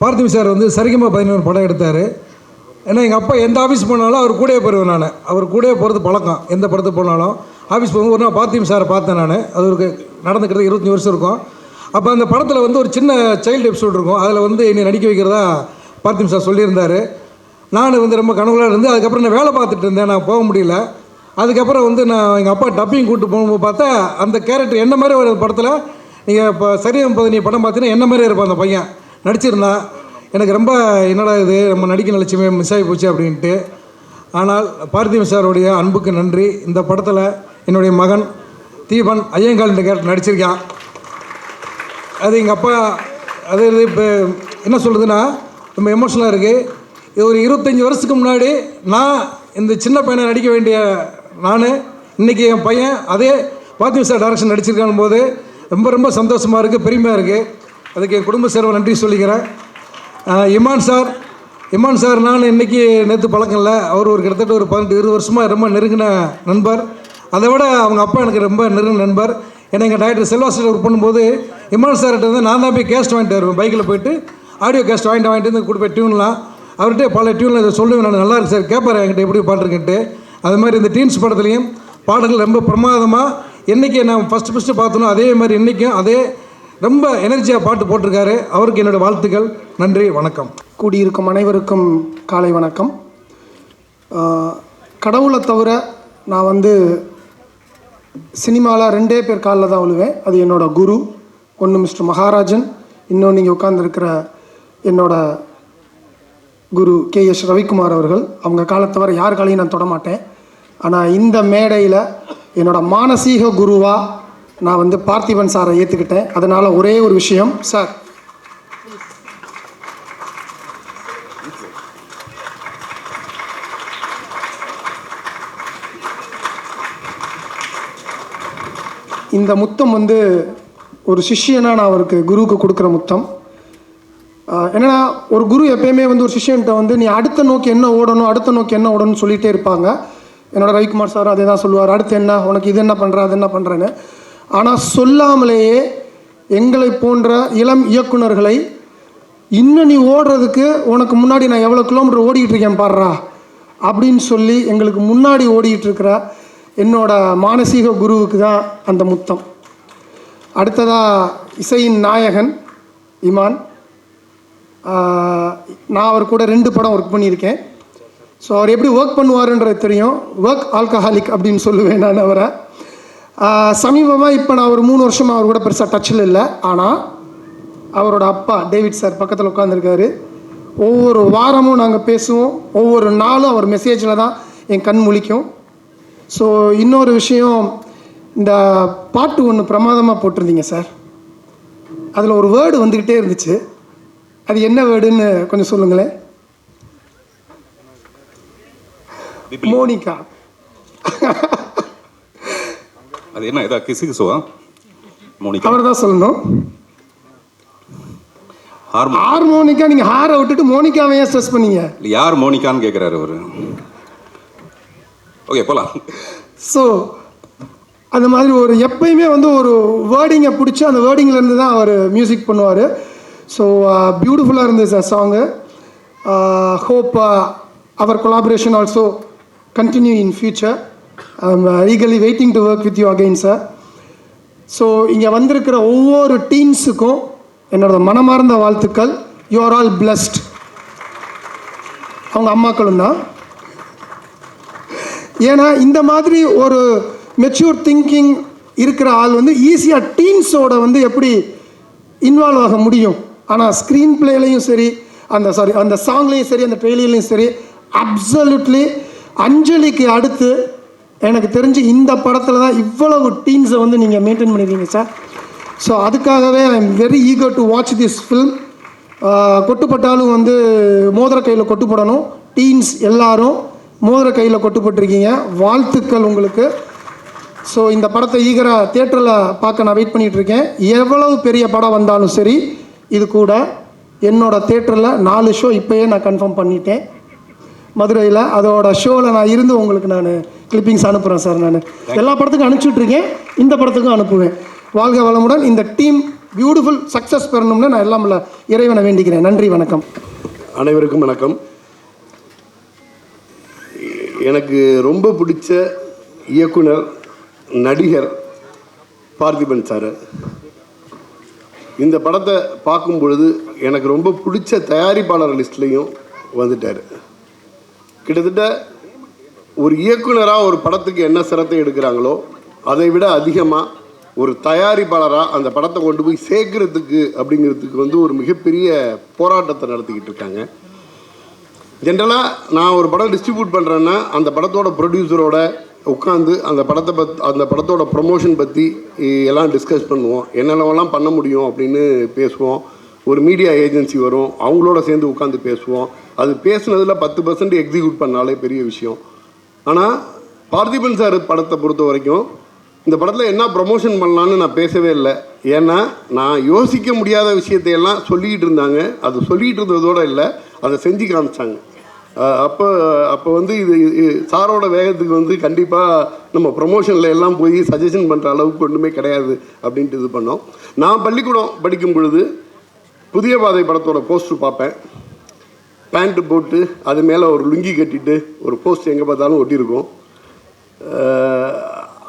Parthiban sir வந்து சரிகமா பதினோரு படம் எடுத்தார். ஏன்னா எங்கள் அப்பா எந்த ஆஃபீஸ் போனாலும் அவர் கூடயே போயிடுவேன் நான். அவர் கூடயே போகிறது பழக்கம். எந்த படத்துக்கு போனாலும். ஆஃபீஸ் போகும்போது ஒரு நாள் பார்த்திபன் சாரை பார்த்தேன் நான். அவருக்கு நடந்துக்கிட்டது இருபத்தஞ்சி வருஷம் இருக்கும். அப்போ அந்த படத்தில் வந்து ஒரு சின்ன சைல்டு எபிசோடு இருக்கும். அதில் வந்து என்னை நடிக்க வைக்கிறதா பார்த்திபன் சார் சொல்லியிருந்தார். நான் வந்து ரொம்ப கனவுலாக இருந்து அதுக்கப்புறம் நான் வேலை பார்த்துட்டு இருந்தேன். நான் போக முடியல. அதுக்கப்புறம் வந்து நான் எங்கள் அப்பா டப்பிங் கூப்பிட்டு போகும்போது பார்த்தா அந்த கேரக்டர் என்ன மாதிரி ஒரு படத்தில் நீங்கள் இப்போ சரியம் பதினி படம் பார்த்தீங்கன்னா என்ன மாதிரி இருப்பான் அந்த பையன். நடிச்சிருந்தான் எனக்கு ரொம்ப என்னடா இது நம்ம நடிக்க நிலட்சியமே மிஸ் ஆகி போச்சு அப்படின்ட்டு. ஆனால் பார்த்திபன் சாருடைய அன்புக்கு நன்றி. இந்த படத்தில் என்னுடைய மகன் தீபன் ஐயங்கால் இந்த கேரக்டர் நடிச்சிருக்கான். அது எங்கள் அப்பா அது இது இப்போ என்ன சொல்கிறதுன்னா ரொம்ப எமோஷனலாக இருக்குது இது ஒரு இருபத்தஞ்சி வருஷத்துக்கு முன்னாடி நான் இந்த சின்ன பையனை நடிக்க வேண்டிய நான் இன்றைக்கி என் பையன் அதே பார்த்திபன் சார் டேரக்ஷன் நடிச்சிருக்கான் போது ரொம்ப ரொம்ப சந்தோஷமாக இருக்குது பெருமையாக இருக்குது அதுக்கு என் குடும்ப சேர்வை நன்றி சொல்லிக்கிறேன். இமான் சார் இமான் சார் நான் இன்றைக்கி நேற்று பழக்கம் இல்லை. அவர் ஒரு கிட்டத்தட்ட ஒரு பதினெட்டு இருபது வருஷமாக ரொம்ப நெருங்கின நண்பர். அதை விட அவங்க அப்பா எனக்கு ரொம்ப நெருங்கின நண்பர். ஏன்னா எங்கள் டாக்டர் செல்வாஸ்டர் ஒர்க் பண்ணும்போது இமான் சார்கிட்ட வந்து நான் தான் போய் கேஸ்ட் வாங்கிட்டு வருவேன். பைக்கில் போயிட்டு ஆடியோ கேஸ்ட் வாங்கிட்டு வாங்கிட்டு வந்து கொடுப்பேன் டியூன்லாம் அவர்கிட்ட பல டியூனில் இதை சொல்லுவேன் நான். நல்லா இருக்கு சார். கேட்பார் என்கிட்ட எப்படி பாட்டுருக்கேன்ட்டு. அது மாதிரி இந்த டீன்ஸ் படத்துலையும் பாடல்கள் ரொம்ப பிரமாதமாக என்றைக்கு நான் ஃபஸ்ட்டு ஃபஸ்ட்டு பார்த்தனோ அதே மாதிரி இன்றைக்கும் அதே ரொம்ப எனர்ஜியாக பாட்டு போட்டிருக்காரு. அவருக்கு என்னோடய வாழ்த்துக்கள். நன்றி வணக்கம். கூடியிருக்கும் அனைவருக்கும் காலை வணக்கம். கடவுளை தவிர நான் வந்து சினிமாவில் ரெண்டே பேர் காலில் தான் விழுவேன் அது என்னோடய குரு ஒன்று மிஸ்டர் மகாராஜன் இன்னொன்று நீங்கள் உட்காந்துருக்கிற என்னோட குரு கே எஸ் ரவிக்குமார் அவர்கள். அவங்க காலத்தவரை யார் காலையும் நான் தொட மாட்டேன். ஆனால் இந்த மேடையில் என்னோட மானசீக குருவாக நான் வந்து பார்த்திபன் சாரை ஏற்றுக்கிட்டேன் அதனால் ஒரே ஒரு விஷயம் சார். இந்த முத்தம் வந்து ஒரு சிஷியனாக நான் அவருக்கு குருவுக்கு கொடுக்குற முத்தம். என்னென்னா என்னன்னா ஒரு குரு எப்பயுமே வந்து ஒரு சிஷியன்கிட்ட வந்து நீ அடுத்த நோக்கி என்ன ஓடணும் அடுத்த நோக்கி என்ன ஓடணும்னு சொல்லிகிட்டே இருப்பாங்க. என்னோடய ரவிக்குமார் சார் அதே தான் சொல்லுவார். அடுத்து என்ன? உனக்கு இது என்ன பண்ணுற அது என்ன பண்ணுறேன்னு ஆனால் சொல்லாமலேயே எங்களை போன்ற இளம் இயக்குனர்களை இன்னும் நீ ஓடுறதுக்கு உனக்கு முன்னாடி நான் எவ்வளோ கிலோமீட்டர் ஓடிக்கிட்டு இருக்கேன் பாடுறா அப்படின்னு சொல்லி எங்களுக்கு முன்னாடி ஓடிக்கிட்டு இருக்கிற என்னோட மானசீக குருவுக்கு தான் அந்த முத்தம். அடுத்ததாக இசையின் நாயகன் இமான். நான் அவர் கூட ரெண்டு படம் ஒர்க் பண்ணியிருக்கேன். ஸோ அவர் எப்படி ஒர்க் பண்ணுவாருன்றது தெரியும். ஒர்க் ஆல்கஹாலிக் அப்படின்னு சொல்லுவேன் நான் அவரை. சமீபமாக இப்போ நான் ஒரு மூணு வருஷமாக அவர் கூட பெருசாக டச்சில் இல்லை. ஆனால் அவரோட அப்பா டேவிட் சார் பக்கத்தில் உட்காந்துருக்காரு ஒவ்வொரு வாரமும் நாங்கள் பேசுவோம். ஒவ்வொரு நாளும் அவர் மெசேஜில் தான் என் கண் முழிக்கும். ஸோ இன்னொரு விஷயம் இந்த பாட்டு ஒன்று பிரமாதமாக போட்டிருந்தீங்க சார் அதில் ஒரு வேர்டு வந்துக்கிட்டே இருந்துச்சு. அது என்ன வேர்டுன்னு கொஞ்சம் சொல்லுங்களேன். மோனிகா. அது என்ன இதா கிசு கிசுவா மோனிகா. அவர் தான் சொல்லணும். ஹார்மோ ஹார்மோனிக்கா நீங்கள் ஹாரை விட்டுட்டு மோனிகாவை ஏன் ஸ்ட்ரெஸ் பண்ணீங்க? யார் மோனிகான்னு கேட்குறாரு அவரு. ஓகே போலாம். ஸோ அந்த மாதிரி ஒரு எப்பயுமே வந்து ஒரு வேர்டிங்கை பிடிச்சி அந்த வேர்டிங்லேருந்து தான் அவர் மியூசிக் பண்ணுவார். ஸோ பியூட்டிஃபுல்லாக இருந்தது sir song hope our collaboration also continue in future eagerly waiting to work with you again sir so இங்கே வந்திருக்கிற ஒவ்வொரு டீம்ஸுக்கும் என்னோட மனமார்ந்த வாழ்த்துக்கள். யூ ஆர் ஆல் பிளஸ்ட் அவங்க அம்மாக்களும் தான். ஏன்னா இந்த மாதிரி ஒரு மெச்சூர் திங்கிங் இருக்கிற ஆள் வந்து ஈஸியாக டீம்ஸோட வந்து எப்படி இன்வால்வ் ஆக முடியும். ஆனால் ஸ்க்ரீன் பிளேலையும் சரி அந்த சாரி அந்த சாங்லேயும் சரி அந்த ட்ரெயிலையும் சரி அப்சல்யூட்லி அஞ்சலிக்கு அடுத்து எனக்கு தெரிஞ்சு இந்த படத்தில் தான் இவ்வளவு டீன்ஸை வந்து நீங்கள் மெயின்டைன் பண்ணியிருக்கீங்க சார் ஸோ அதுக்காகவே I am very eager to watch this film கொட்டுப்பட்டாலும் வந்து மோதிர கையில் கொட்டுப்படணும். டீன்ஸ் எல்லாரும் மோதிர கையில் கொட்டுப்பட்டிருக்கீங்க. வாழ்த்துக்கள் உங்களுக்கு. ஸோ இந்த படத்தை ஈகராக தேட்டரில் பார்க்க நான் வெயிட் பண்ணிகிட்ருக்கேன் எவ்வளவு பெரிய படம் வந்தாலும் சரி இது கூட என்னோடய தேட்டரில் நாலு ஷோ இப்போயே நான் கன்ஃபார்ம் பண்ணிட்டேன். மதுரையில். அதோட ஷோவில் நான் இருந்து உங்களுக்கு நான் கிளிப்பிங்ஸ் அனுப்புகிறேன் சார் நான். எல்லா படத்துக்கும் அனுப்பிச்சுட்ருக்கேன். இந்த படத்துக்கும் அனுப்புவேன். வாழ்க வளமுடன். இந்த டீம் பியூட்டிஃபுல் சக்ஸஸ் பெறணும்னு நான் எல்லாம் உள்ள இறைவனை வேண்டிக்கிறேன். நன்றி வணக்கம். அனைவருக்கும் வணக்கம். எனக்கு ரொம்ப பிடிச்ச இயக்குனர் நடிகர் பார்த்திபன் சார் இந்த படத்தை பார்க்கும் பொழுது எனக்கு ரொம்ப பிடிச்ச தயாரிப்பாளர் லிஸ்ட்லேயும் வந்துட்டார். கிட்டத்தட்ட ஒரு இயக்குனராக ஒரு படத்துக்கு என்ன சிரத்தை எடுக்கிறாங்களோ அதை விட அதிகமாக ஒரு தயாரிப்பாளராக அந்த படத்தை கொண்டு போய் சேர்க்கறதுக்கு அப்படிங்கிறதுக்கு வந்து ஒரு மிகப்பெரிய போராட்டத்தை நடத்திக்கிட்டு இருக்காங்க. ஜென்ரலாக நான் ஒரு படம் டிஸ்ட்ரிபியூட் பண்ணுறேன்னா அந்த படத்தோட ப்ரொடியூசரோட உட்காந்து அந்த படத்தை பத் அந்த படத்தோட ப்ரொமோஷன் பற்றி எல்லாம் டிஸ்கஸ் பண்ணுவோம். என்னென்னலாம் பண்ண முடியும் அப்படின்னு பேசுவோம். ஒரு மீடியா ஏஜென்சி வரும். அவங்களோட சேர்ந்து உட்காந்து பேசுவோம். அது பேசுனதில் பத்து பர்சன்ட் எக்ஸிக்யூட் பண்ணாலே பெரிய விஷயம். ஆனால் பார்த்திபன் சார் படத்தை பொறுத்த வரைக்கும் இந்த படத்தில் என்ன ப்ரொமோஷன் பண்ணலான்னு நான் பேசவே இல்லை. ஏன்னா நான் யோசிக்க முடியாத விஷயத்தையெல்லாம் சொல்லிக்கிட்டு இருந்தாங்க. அது சொல்லிக்கிட்டு இருந்ததோடு இல்லை அதை செஞ்சு காமிச்சாங்க. அப்போ அப்போ வந்து இது இது சாரோட வேகத்துக்கு வந்து கண்டிப்பாக நம்ம ப்ரொமோஷனில் எல்லாம் போய் சஜஷன் பண்ணுற அளவுக்கு ஒன்றுமே கிடையாது அப்படின்ட்டு இது பண்ணோம். நான் பள்ளிக்கூடம் படிக்கும் பொழுது புதிய பாதை படத்தோட போஸ்டர் பார்ப்பேன். பேண்ட்டு போட்டு அது மேலே ஒரு லுங்கி கட்டிட்டு ஒரு போஸ்ட் எங்கே பார்த்தாலும் ஒட்டியிருக்கும்.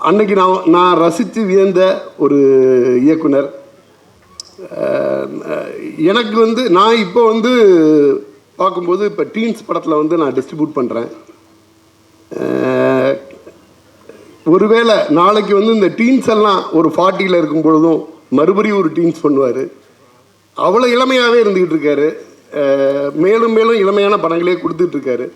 அன்னைக்கு நான் நான் ரசித்து வியந்த ஒரு இயக்குனர். எனக்கு வந்து நான் இப்போ வந்து பார்க்கும்போது இப்போ டீன்ஸ் படத்தில் வந்து நான் டிஸ்ட்ரிபியூட் பண்ணுறேன் ஒருவேளை நாளைக்கு வந்து இந்த டீன்ஸ் எல்லாம் ஒரு ஃபார்ட்டியில் இருக்கும் பொழுதும் மறுபடியும் ஒரு டீன்ஸ் பண்ணுவார். அவ்வளோ இளமையாகவே இருந்துக்கிட்டு இருக்காரு. மேலும் மேலும் இளமையான படங்களே கொடுத்துட்ருக்காரு.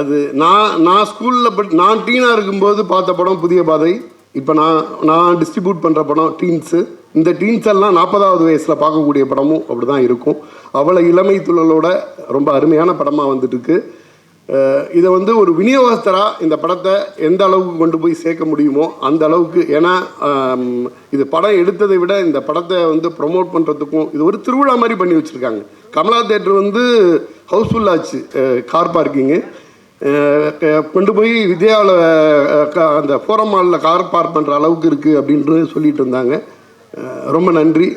அது நான் நான் ஸ்கூலில் பட் நான் டீனாக இருக்கும்போது பார்த்த படம் புதிய பாதை. இப்போ நான் நான் டிஸ்ட்ரிபியூட் பண்ணுற படம் டீன்ஸு இந்த டீன்ஸ் எல்லாம் நாற்பதாவது வயசில் பார்க்கக்கூடிய படமும் அப்படி தான் இருக்கும். அவ்வளோ இளமை துள்ளலோட ரொம்ப அருமையான படமாக வந்துட்டுருக்கு. இதை வந்து ஒரு விநியோகஸ்தராக இந்த படத்தை எந்த அளவுக்கு கொண்டு போய் சேர்க்க முடியுமோ அந்த அளவுக்கு ஏன்னா இது படம் எடுத்ததை விட இந்த படத்தை வந்து ப்ரொமோட் பண்ணுறதுக்கும் இது ஒரு திருவிழா மாதிரி பண்ணி வச்சுருக்காங்க. கமலா தேட்டர் வந்து ஹவுஸ்ஃபுல் ஆச்சு கார் பார்க்கிங்கு கொண்டு போய் வித்யாவில் அந்த ஃபோரம் மாலில் கார் பார்க் பண்ணுற அளவுக்கு இருக்குது அப்படின்ட்டு சொல்லிட்டு இருந்தாங்க. ரொம்ப நன்றி.